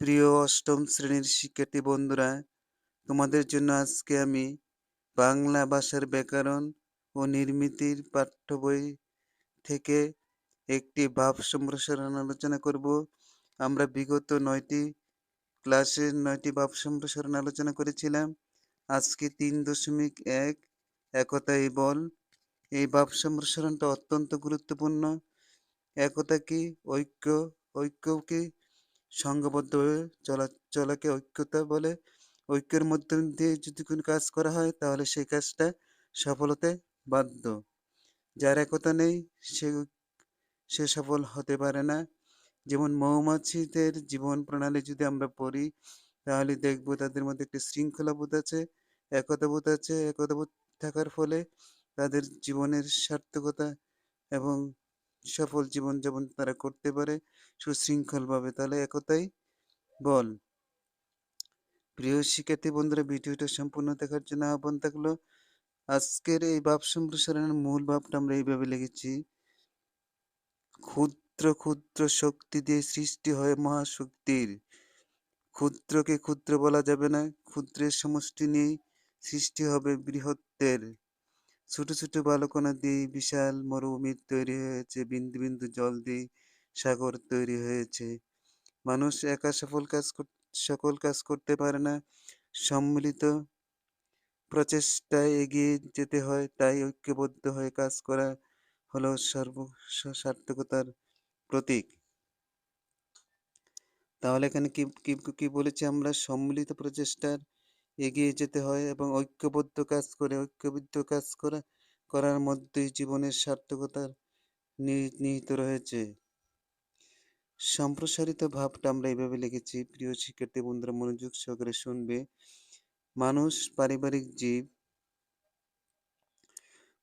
প্রিয় অষ্টম শ্রেণির শিক্ষার্থী বন্ধুরা, তোমাদের জন্য আজকে আমি বাংলা ভাষার ব্যাকরণ ও নির্মিতির পাঠ্য বই থেকে একটি ভাব সম্প্রসারণ আলোচনা করব। আমরা বিগত নয়টি ক্লাসে নয়টি ভাব সম্প্রসারণ আলোচনা করেছিলাম। আজকে তিন দশমিক এক একতাই বল। এই ভাব সম্প্রসারণটা অত্যন্ত গুরুত্বপূর্ণ। একতা কি ঐক্য? ঐক্য কি? সংঘবদ্ধভাবে চলা, চলাকে ঐক্যতা বলে। ঐক্যের মধ্যে দিয়ে যদি কোনো কাজ করা হয়, তাহলে সেই কাজটা সফলতায় বাধ্য। যার একতা নেই, সে সে সফল হতে পারে না। যেমন মৌমাছিদের জীবন প্রণালী যদি আমরা পড়ি, তাহলে দেখব তাদের মধ্যে একটি শৃঙ্খলাবোধ আছে, একতাবোধ আছে। একতাবোধ থাকার ফলে তাদের জীবনের সার্থকতা এবং সফল জীবনযাপন তারা করতে পারে সুশৃঙ্খলভাবে। তাহলে একতাই বল। প্রিয় শিক্ষার্থী বন্ধুরা, ভিডিওটা সম্পূর্ণ দেখার জন্য আহ্বান থাকল। আজকের এই ভাব সম্প্রসারণের মূল ভাবটা আমরা এইভাবে লিখেছি। ক্ষুদ্র ক্ষুদ্র শক্তি দিয়ে সৃষ্টি হয় মহাশক্তির। ক্ষুদ্রকে ক্ষুদ্র বলা যাবে না। ক্ষুদ্রের সমষ্টি নিয়েই সৃষ্টি হবে বৃহত্তের। ছোট ছোট বালকণা দিয়ে বিশাল মরুভূমির তৈরি হয়েছে, বিন্দু বিন্দু জল দিয়ে সাগর তৈরি হয়েছে। মানুষ একা সফল কাজ সকল কাজ করতে পারে না। সম্মিলিত প্রচেষ্টায় এগিয়ে যেতে হয়, তাই ঐক্যবদ্ধ হয়ে কাজ করা হলো সর্ব সার্থকতার প্রতীক। তাহলে এখানে কি কি বলেছি আমরা? সম্মিলিত প্রচেষ্টার এগিয়ে যেতে হয় এবং ঐক্যবদ্ধ কাজ করে, ঐক্যবদ্ধ কাজ করা, করার মধ্যেই জীবনের সার্থকতার নিহিত রয়েছে। সম্প্রসারিত ভাবটা আমরা এইভাবে লিখেছি, প্রিয় শিক্ষার্থী বন্ধুরা, মনোযোগ সহকারে শুনবে। মানুষ, পারিবারিক জীব,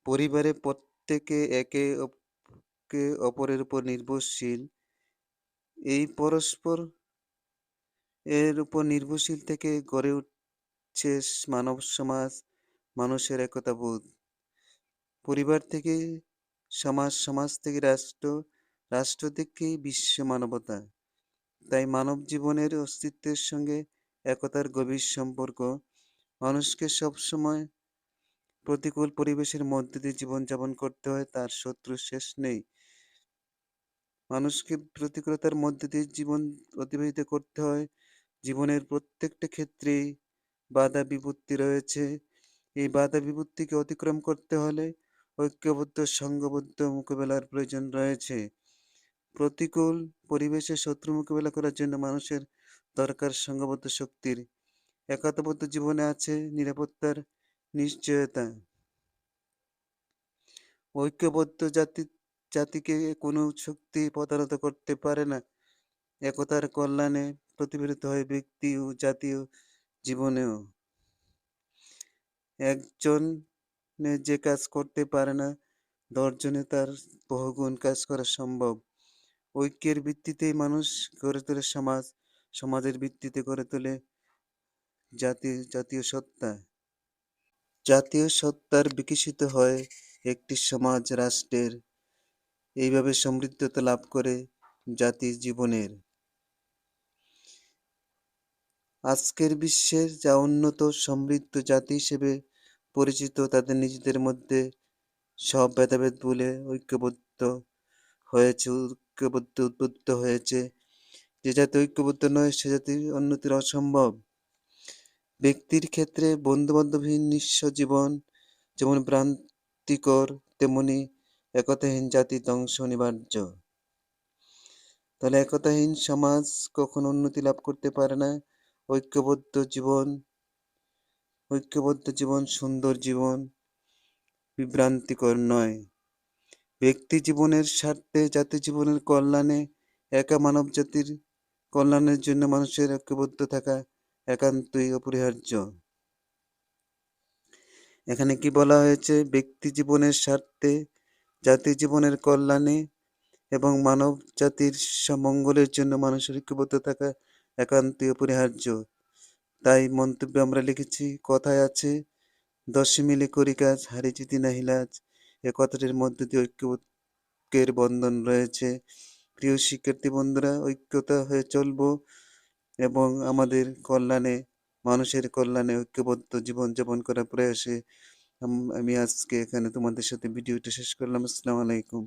পরিবারে প্রত্যেকে একে অপরের উপর নির্ভরশীল। এই পরস্পর এর উপর নির্ভরশীল থেকে গড়ে উঠছে মানব সমাজ, মানুষের একতা বোধ। পরিবার থেকে, সমাজ সমাজ থেকে রাষ্ট্র রাষ্ট্র থেকে বিশ্ব মানবতা। তাই মানব জীবনের অস্তিত্বের সঙ্গে একতার গভীর সম্পর্ক মানুষকে সবসময় প্রতিকূল পরিবেশের মধ্যে দিয়ে জীবনযাপন করতে হয়, তার শত্রু শেষ নেই। মানুষকে প্রতিকূলতার মধ্যে দিয়ে জীবন অতিবাহিত করতে হয়। জীবনের প্রত্যেকটা ক্ষেত্রেই বাধা বিপত্তি রয়েছে। এই বাধা বিপত্তিকে অতিক্রম করতে হলে ঐক্যবদ্ধ, সংঘবদ্ধ মোকাবেলার প্রয়োজন রয়েছে। প্রতিকূল পরিবেশে শত্রু মোকাবেলা করার জন্য মানুষের দরকার সংঘবদ্ধ শক্তির। একাত্মবদ্ধ জীবনে আছে নিরাপত্তার নিশ্চয়তা। ঐক্যবদ্ধ জাতি, জাতিকে কোনো শক্তি প্রতারিত করতে পারে না। একতার কল্যাণে প্রতিফলিত হয় ব্যক্তি ও জাতীয় জীবনেও। একজন যে কাজ করতে পারে না, দশজনে তার বহুগুণ কাজ করা সম্ভব। ঐক্যের ভিত্তিতেই মানুষ গড়ে তোলে সমাজ, সমাজের ভিত্তিতে গড়ে তোলে জাতীয় জাতীয় সত্তা। জাতীয় সত্তার বিকশিত হয় একটি সমাজ, রাষ্ট্রের। এইভাবে সমৃদ্ধতা লাভ করে জাতির জীবনের। আজকের বিশ্বের যা উন্নত সমৃদ্ধ জাতি হিসেবে পরিচিত, তাদের নিজেদের মধ্যে সব ভেদাভেদ বলে ঐক্যবদ্ধ হয়েছে, ঐক্যবদ্ধ উদ্বুদ্ধ হয়েছে। যে জাতি ঐক্যবদ্ধ নয়, সে জাতির উন্নতির অসম্ভব। ব্যক্তির ক্ষেত্রে বন্ধুবান্ধবহীন নিঃস্ব জীবন যেমন ভ্রান্তিকর, তেমনি একতাহীন জাতি ধ্বংস অনিবার্য। তাহলে একতাহীন সমাজ কখনো উন্নতি লাভ করতে পারে না। ঐক্যবদ্ধ জীবন ঐক্যবদ্ধ জীবন সুন্দর জীবন, বিভ্রান্তিকর নয়। ব্যক্তি জীবনের স্বার্থে, জাতি জীবনের কল্যাণে, একা মানব জাতির কল্যাণের জন্য মানুষের ঐক্যবদ্ধ থাকা একান্তই অপরিহার্য। এখানে কি বলা হয়েছে? ব্যক্তি জীবনের স্বার্থে, জাতি জীবনের কল্যাণে এবং মানব জাতির মঙ্গলের জন্য মানুষের ঐক্যবদ্ধ থাকা একান্তই অপরিহার্য তাই মন্তব্যে আমরা লিখেছি, কথায় আছে দশে মিলে করি কাজ হারি জিতি নাহিলাজ এ কথাটির মধ্যে দিয়ে ঐক্যের বন্ধন রয়েছে প্রিয় শিক্ষার্থী বন্ধুরা, ঐক্যতা হয়ে চলবো এবং আমাদের কল্যাণে, মানুষের কল্যাণে ঐক্যবদ্ধ জীবনযাপন করার প্রয়াসে আমি আজকে এখানে তোমাদের সাথে ভিডিওটা শেষ করলাম। আসসালামু আলাইকুম।